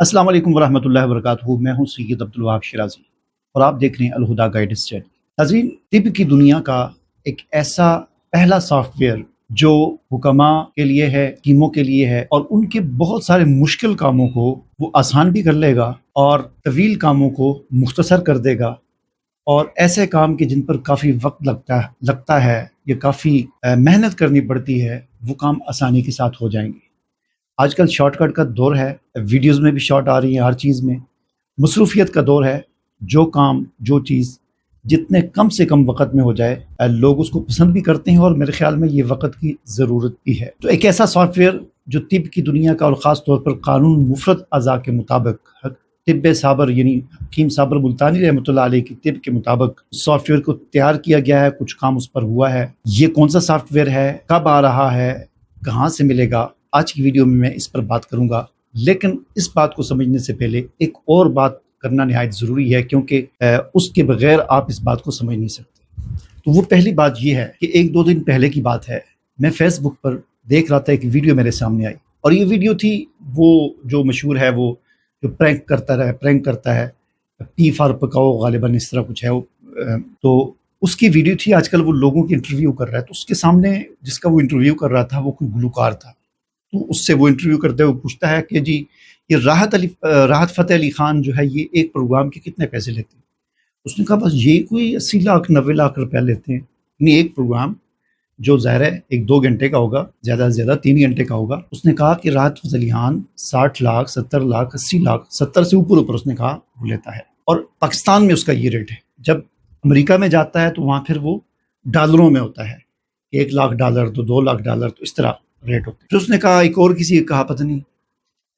अस्सलाम वालेकुम वरहमतुल्लाहि वबरकातुहू। मैं हूँ सैयद अब्दुल वहाब शिराजी और आप देख रहे हैं अलहुदा गाइड स्टडी। नाज़रीन तिब की दुनिया का एक ऐसा पहला सॉफ्टवेयर जो हुक्मा के लिए है टीमों के लिए है और उनके बहुत सारे मुश्किल कामों को वो आसान भी कर लेगा और तवील कामों को मुख्तसर कर देगा और ऐसे काम के जिन पर काफ़ी वक्त लगता है लगता है, या काफ़ी मेहनत करनी पड़ती है, वो काम आसानी के साथ हो जाएँगे। आजकल शॉर्टकट का दौर है, वीडियोस में भी शॉर्ट आ रही है हर चीज़ में। मसरूफियत का दौर है, जो काम, जो चीज़, जितने कम से कम वक्त में हो जाए लोग उसको पसंद भी करते हैं और मेरे ख्याल में ये वक्त की ज़रूरत भी है। तो एक ऐसा सॉफ्टवेयर, जो तिब की दुनिया का और ख़ास तौर पर कानून मुफरत अज़ा के मुताबिक तिब साबर यानी हकीम साबर मुल्तानी रहमत की तिब के मुताबिक सॉफ्टवेयर को तैयार किया गया है, कुछ काम उस पर हुआ है। ये कौन सा सॉफ्टवेयर है, कब आ रहा है, कहाँ से मिलेगा आज की वीडियो में मैं इस पर बात करूँगा, लेकिन इस बात को समझने से पहले एक और बात करना नहायत ज़रूरी है, क्योंकि उसके बगैर आप इस बात को समझ नहीं सकते। तो वो पहली बात यह है कि एक दो दिन पहले की बात है। मैं फेसबुक पर देख रहा था, एक वीडियो मेरे सामने आई। और ये वीडियो थी, वो जो मशहूर है, वो जो प्रैंक करता रहा, प्रैंक करता है, पी फार पकाओ, गालिबा इस तरह कुछ है वो तो उसकी वीडियो थी, आजकल वो लोगों की इंटरव्यू कर रहा है। तो उसके सामने जिसका वो इंटरव्यू कर रहा था, वो कोई गुलकार था। तो उससे वो इंटरव्यू करते हुए पूछता है कि जी, ये राहत अली राहत फ़तेह अली ख़ान जो है, ये एक प्रोग्राम के कितने पैसे लेते हैं? उसने कहा, बस ये कोई अस्सी लाख, नब्बे लाख रुपया लेते हैं। नहीं, एक प्रोग्राम जो ज़ाहिर है, एक दो घंटे का होगा, ज़्यादा से ज़्यादा तीन घंटे का होगा। उसने कहा कि राहत फतेह अली खान साठ लाख, सत्तर लाख, अस्सी लाख, सत्तर से ऊपर ऊपर उसने कहा वो लेता है। और पाकिस्तान में उसका ये रेट है। जब अमेरिका में जाता है तो वहाँ फिर वो डॉलरों में होता है एक लाख डॉलर तो दो लाख डॉलर तो इस तरह। रेट होते फिर उसने कहा, एक और किसी, कहा, पता नहीं,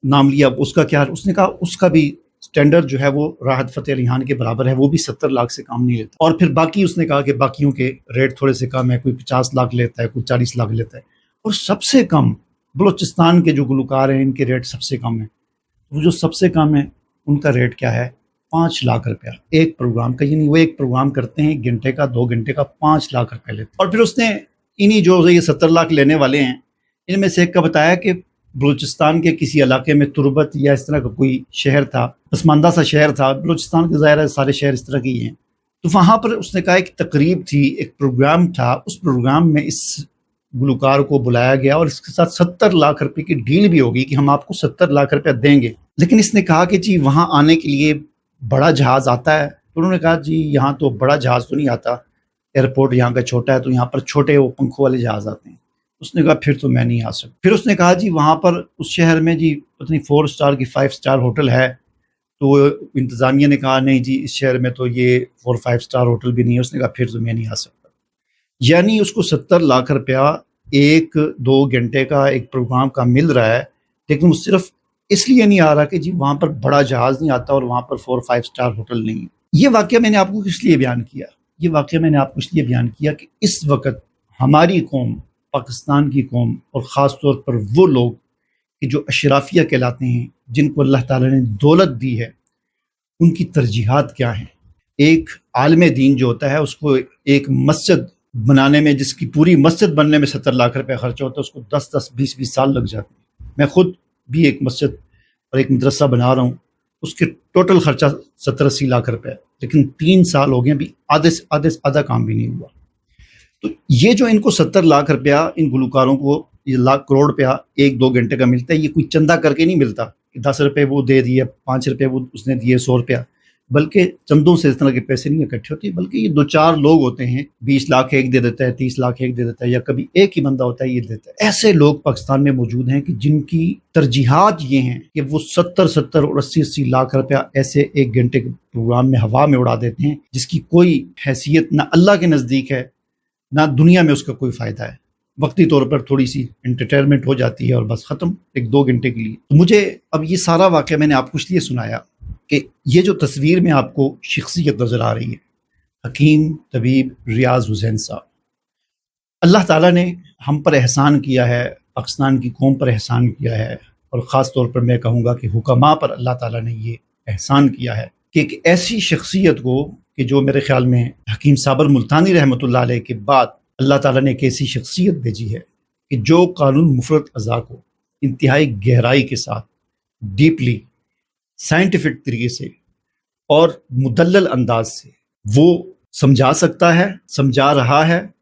नाम लिया उसका क्या उसने कहा, उसका भी स्टैंडर्ड जो है वो राहत फतेह रिहान के बराबर है, वो भी सत्तर लाख से काम नहीं लेता। और फिर बाकी उसने कहा कि बाकियों के रेट थोड़े से कम है, कोई पचास लाख लेता है, कोई चालीस लाख लेता है। और सबसे कम, बलोचिस्तान के जो गुलकार हैं, इनके रेट सबसे कम है। वो जो सबसे कम है, उनका रेट क्या है? पाँच लाख रुपया। एक प्रोग्राम का, यानी वो एक प्रोग्राम करते हैं घंटे का, दो घंटे का, पाँच लाख रुपया लेते और फिर उसने, इन्हीं जो ये सत्तर लाख लेने वाले हैं इनमें से एक का बताया कि बलूचिस्तान के किसी इलाके में तुरबत या इस तरह का कोई शहर था पसमानदा सा शहर था। बलूचिस्तान के ज़ाहिर सारे शहर इस तरह के ही हैं। तो वहाँ पर उसने कहा एक तकरीब थी, एक प्रोग्राम था। उस प्रोग्राम में इस गुलकार को बुलाया गया और इसके साथ सत्तर लाख रुपए की डील भी होगी कि हम आपको सत्तर लाख रुपया देंगे। लेकिन इसने कहा कि जी, वहाँ आने के लिए बड़ा जहाज़ आता है। तो उन्होंने कहा, जी, यहाँ तो बड़ा जहाज़ तो नहीं आता। एयरपोर्ट यहाँ का छोटा है तो यहाँ पर छोटे वो पंखों वाले जहाज़ आते हैं। उसने कहा, फिर तो मैं नहीं आ सकता। फिर उसने कहा, जी, वहाँ पर उस शहर में जी पता नहीं फोर स्टार की फाइव स्टार होटल है। तो इंतज़ामिया ने कहा, नहीं जी, इस शहर में तो ये फोर फाइव स्टार होटल भी नहीं है। उसने कहा, फिर तो मैं नहीं आ सकता। यानी उसको सत्तर लाख रुपया एक दो घंटे का एक प्रोग्राम का मिल रहा है, लेकिन वो सिर्फ़ इसलिए नहीं आ रहा कि जी वहाँ पर बड़ा जहाज़ नहीं आता और वहाँ पर फोर फाइव स्टार होटल नहीं है। ये वाक्य मैंने आपको किस लिए बयान किया? ये वाक्य मैंने आपको इसलिए बयान किया कि इस वक्त हमारी कौम पाकिस्तान की कौम और ख़ास तौर पर वो लोग कि जो अशराफिया कहलाते हैं, जिनको अल्लाह ताला ने दौलत दी है, उनकी तरजीहत क्या हैं? एक आलम दीन जो होता है, उसको एक मस्जिद बनाने में, जिसकी पूरी मस्जिद बनने में सत्तर लाख रुपये खर्चा होता है, उसको दस दस, बीस बीस साल लग जाते हैं। मैं खुद भी एक मस्जिद और एक मदरसा बना रहा हूँ, उसके टोटल खर्चा सत्तर अस्सी लाख रुपये लेकिन तीन साल हो गए, अभी आधे से आधे से आधा काम भी नहीं हुआ। तो ये जो इनको सत्तर लाख रुपया इन गुलकारों को, ये लाख करोड़ रुपया एक दो घंटे का मिलता है, ये कोई चंदा करके नहीं मिलता कि दस रुपये वो दे दिए, पाँच रुपये वो उसने दिए, सौ रुपया। बल्कि चंदों से इस तरह के पैसे नहीं इकट्ठे होते, बल्कि ये दो चार लोग होते हैं, बीस लाख एक दे देता है, तीस लाख एक दे देता है, या कभी एक ही बंदा होता है, ये देता है। ऐसे लोग पाकिस्तान में मौजूद हैं कि जिनकी तरजीहत ये हैं कि वो सत्तर सत्तर और अस्सी अस्सी लाख रुपया ऐसे एक घंटे के प्रोग्राम में हवा में उड़ा देते हैं, जिसकी कोई हैसियत ना अल्लाह के नज़दीक है ना दुनिया में उसका कोई फ़ायदा है। वक्ती तौर पर थोड़ी सी इंटरटेनमेंट हो जाती है और बस ख़त्म एक दो घंटे के लिए। तो मुझे अब ये सारा वाक़ मैंने आपको इसलिए सुनाया कि ये जो तस्वीर में आपको शख्सियत नज़र आ रही है, हकीम तबीब रियाज हुसैन साहब। अल्लाह ताला ने हम पर एहसान किया है, पाकिस्तान की कौम पर एहसान किया है और ख़ास तौर पर मैं कहूँगा कि हुक्मा पर अल्लाह ताला ने ये एहसान किया है कि एक ऐसी शख्सियत को कि जो मेरे ख्याल में हकीम साबर मुल्तानी रहमत के बाद अल्लाह ताला ने एक ऐसी शख्सियत भेजी है कि जो कानून मुफरत अज़ा को इंतहाई गहराई के साथ, डीपली, साइंटिफिक तरीके से और मुदल्ल अंदाज से वो समझा सकता है, समझा रहा है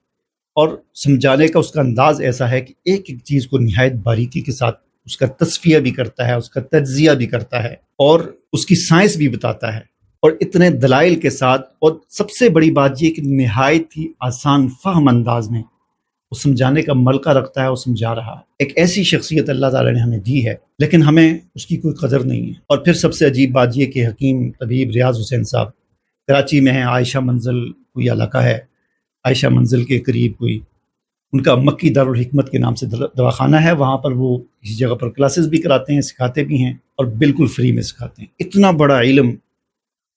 और समझाने का उसका अंदाज ऐसा है कि एक एक चीज़ को नहायत बारीकी के साथ उसका तस्फिया भी करता है, उसका तजिया भी करता है और उसकी साइंस भी बताता है। और इतने दलाइल के साथ, और सबसे बड़ी बात यह कि नहायत ही आसान फहम अंदाज में वो समझाने का मलका रखता है वो समझा रहा है। एक ऐसी शख्सियत अल्लाह ताला ने हमें दी है, लेकिन हमें उसकी कोई कदर नहीं है। और फिर सबसे अजीब बात यह कि हकीम तबीब रियाज हुसैन साहब कराची में है, आयशा मंजिल कोई इलाका है, आयशा मंजिल के करीब कोई, उनका मक्की दारमत के नाम से दवाखाना है, वहाँ पर वो किसी जगह पर क्लासेस भी कराते हैं, सिखाते भी हैं, और बिल्कुल फ्री में सिखाते हैं। इतना बड़ा इल्म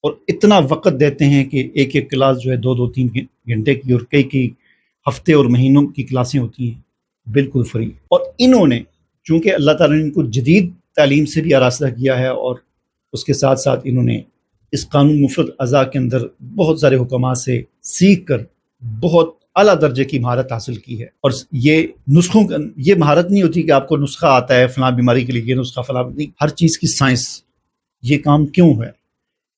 और इतना वक़्त देते हैं कि एक एक क्लास जो है दो दो, तीन घंटे की और कई कई हफ़्ते और महीनों की क्लासें होती हैं। बिल्कुल फ्री। और इन्होंने, चूँकि अल्लाह ताला ने इनको जदीद तालीम से भी आरास्ता किया है और उसके साथ साथ इन्होंने इस कानून मुफरत अज़ा के अंदर बहुत सारे हुक्म से सीख कर बहुत अला दर्जे की महारत हासिल की है। और ये नुस्खों का ये महारत नहीं होती कि आपको नुस्खा आता है फला बीमारी के लिए, ये नुस्खा फला नहीं, हर चीज़ की साइंस, ये काम क्यों है?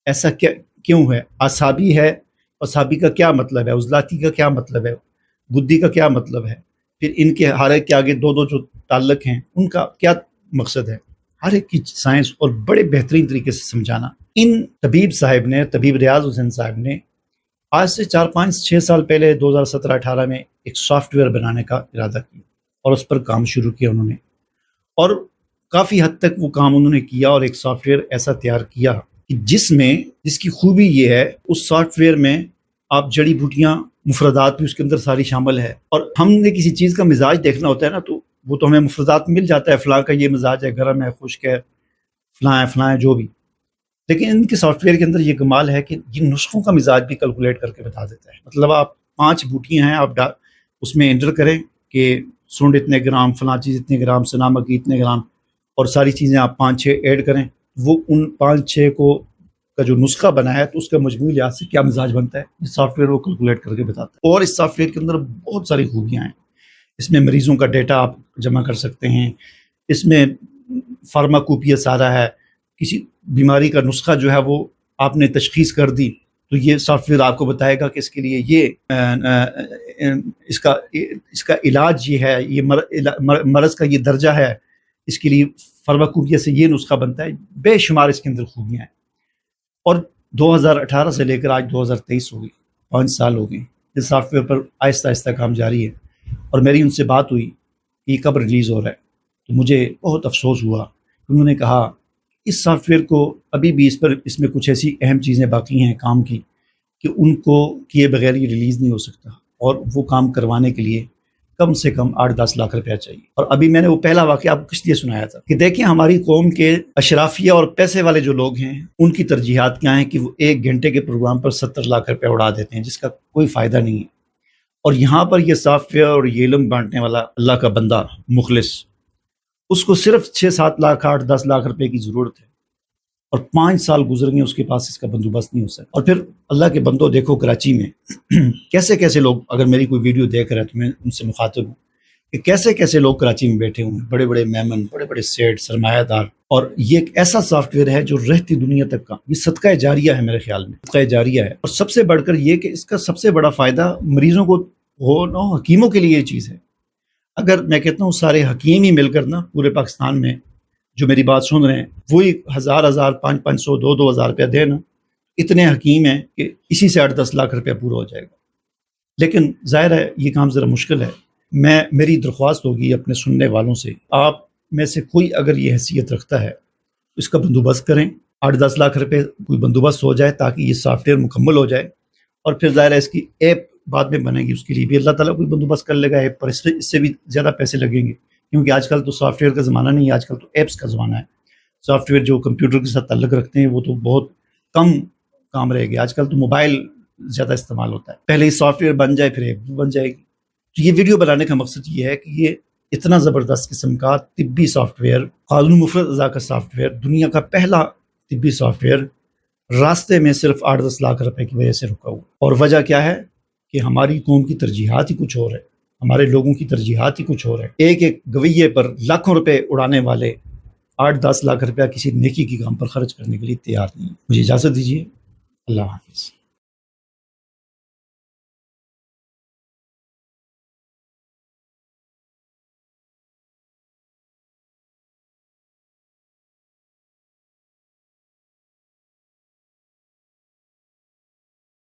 ऐसा क्या, क्यों है? आसाबी है असाबी का क्या मतलब है? उजलाती का क्या मतलब है? बुद्धि का क्या मतलब है? फिर इनके हर एक के आगे दो दो जो ताल्लक हैं, उनका क्या मकसद है? हर एक की साइंस और बड़े बेहतरीन तरीके से समझाना। इन तबीब साहब ने, तबीब रियाज हुसैन साहब ने, आज से चार, पाँच छः साल पहले 2017-18 में एक सॉफ्टवेयर बनाने का इरादा किया और उस पर काम शुरू किया उन्होंने। और काफ़ी हद तक वो काम उन्होंने किया और एक सॉफ्टवेयर ऐसा तैयार किया। कि जिसमें, जिसकी खूबी ये है, उस सॉफ्टवेयर में आप जड़ी बूटियाँ, मुफरदात भी उसके अंदर सारी शामिल है। और हमने किसी चीज़ का मिजाज देखना होता है ना तो वो तो हमें मुफरदात मिल जाता है, फ़लाँ का ये मिजाज है, गर्म है, खुश्क है, फ़लाँ है फ़लाँ है, जो भी। लेकिन इनके सॉफ्टवेयर के अंदर ये कमाल है कि ये नुस्खों का मिजाज भी कैलकुलेट करके बता देता है। मतलब आप पाँच बूटियाँ हैं, आप उसमें एंटर करें कि सुंड इतने ग्राम, फला चीज़ इतने ग्राम सनामक इतने ग्राम, और सारी चीज़ें आप पाँच छः ऐड करें। वो उन पाँच छः को का जो नुस्खा बनाया है तो उसका मजमू लिहाज से क्या मिजाज बनता है इस सॉफ्टवेयर वो कैलकुलेट करके बताता है। और इस सॉफ्टवेयर के अंदर बहुत सारी खूबियाँ हैं। इसमें मरीज़ों का डेटा आप जमा कर सकते हैं। इसमें फार्माकोपिया सारा है। किसी बीमारी का नुस्खा जो है वो आपने तशखीस कर दी तो ये सॉफ्टवेयर आपको बताएगा कि इसके लिए ये आ, आ, इसका इसका इलाज ये है ये मर, मर, मरज़ का ये दर्जा है। इसके लिए फर्माकूबिया से ये नुस्खा बनता है, बेशुमार इसके अंदर खूबियाँ हैं। और 2018 से लेकर आज 2023 हो गई, पाँच साल हो गए। इस सॉफ्टवेयर पर आहिस्ता आहिस्ता काम जारी है। और मेरी उनसे बात हुई कि कब रिलीज़ हो रहा है। तो मुझे बहुत अफसोस हुआ उन्होंने कहा, इस सॉफ्टवेयर को अभी भी इस पर इसमें कुछ ऐसी अहम चीज़ें बाकी हैं काम की, कि उनको किए बगैर ये रिलीज़ नहीं हो सकता। और वो काम करवाने के लिए कम से कम आठ दस लाख रुपया चाहिए। और अभी मैंने वो पहला वाक्य आपको किस लिए सुनाया था कि देखिए, हमारी कौम के अशराफिया और पैसे वाले जो लोग हैं, उनकी तरजीहत क्या है कि वो एक घंटे के प्रोग्राम पर सत्तर लाख रुपया उड़ा देते हैं, जिसका कोई फ़ायदा नहीं है। और यहाँ पर यह सॉफ्टवेयर और ये इलम बांटने वाला अल्लाह का बंदा, मुखलिस, उसको सिर्फ़ छः सात लाख, आठ दस लाख रुपये की ज़रूरत है। और पाँच साल गुजर गए, उसके पास इसका बंदोबस्त नहीं हो सकता और फिर अल्लाह के बंदो देखो कराची में कैसे कैसे लोग, अगर मेरी कोई वीडियो देख रहे हैं तो मैं उनसे मुखातिब हूँ कि कैसे कैसे लोग कराची में बैठे हुए हैं। बड़े बड़े मेमन बड़े बड़े सेठ, सरमायादार। और ये एक ऐसा सॉफ्टवेयर है जो रहती दुनिया तक का। ये सदका जारिया है मेरे ख्याल में, सदका जारिया है। और सबसे बढ़कर ये कि इसका सबसे बड़ा फ़ायदा मरीजों को हो ना हकीमों के लिए ये चीज़ है। अगर मैं कहता हूँ सारे हकीम ही मिलकर ना पूरे पाकिस्तान में जो मेरी बात सुन रहे हैं, वही हज़ार हज़ार, पाँच पाँच सौ, दो दो हज़ार रुपया देना इतने हकीम हैं कि इसी से आठ, दस लाख रुपया पूरा हो जाएगा। लेकिन ज़ाहिर है, ये काम ज़रा मुश्किल है। मैं, मेरी दरख्वास्त होगी अपने सुनने वालों से, आप में से कोई अगर ये हैसियत रखता है तो इसका बंदोबस्त करें। आठ, दस लाख रुपये कोई बंदोबस्त हो जाए ताकि ये सॉफ्टवेयर मुकम्मल हो जाए और फिर ज़ाहिर है, इसकी ऐप बाद में बनेगी, उसके लिए भी अल्लाह ताला कोई बंदोबस्त कर लेगा, ऐप पर। इससे इससे भी ज़्यादा पैसे लगेंगे। क्योंकि आजकल तो सॉफ्टवेयर का ज़माना नहीं है, आजकल तो ऐप्स का ज़माना है। सॉफ्टवेयर जो कंप्यूटर के साथ तल्लक रखते हैं, वो तो बहुत कम काम रहेगी आजकल तो मोबाइल ज़्यादा इस्तेमाल होता है। पहले ही सॉफ्टवेयर बन जाए, फिर ऐप बन जाएगी। तो ये वीडियो बनाने का मकसद ये है कि ये इतना ज़बरदस्त किस्म का तिब्बी सॉफ्टवेयर, कानून मुफरत अज़ा का सॉफ्टवेयर, दुनिया का पहला तिब्बी सॉफ्टवेयर रास्ते में सिर्फ़ आठ दस लाख रुपए की वजह से रुका हुआ। और वजह क्या है? कि हमारी कौम की तरजीहत ही कुछ और है। हमारे लोगों की तरजीहत ही कुछ और है। एक एक गवैये पर लाखों रुपए उड़ाने वाले आठ दस लाख रुपया किसी नेकी के काम पर खर्च करने के लिए तैयार नहीं मुझे इजाज़त दीजिए। अल्लाह हाफिज़।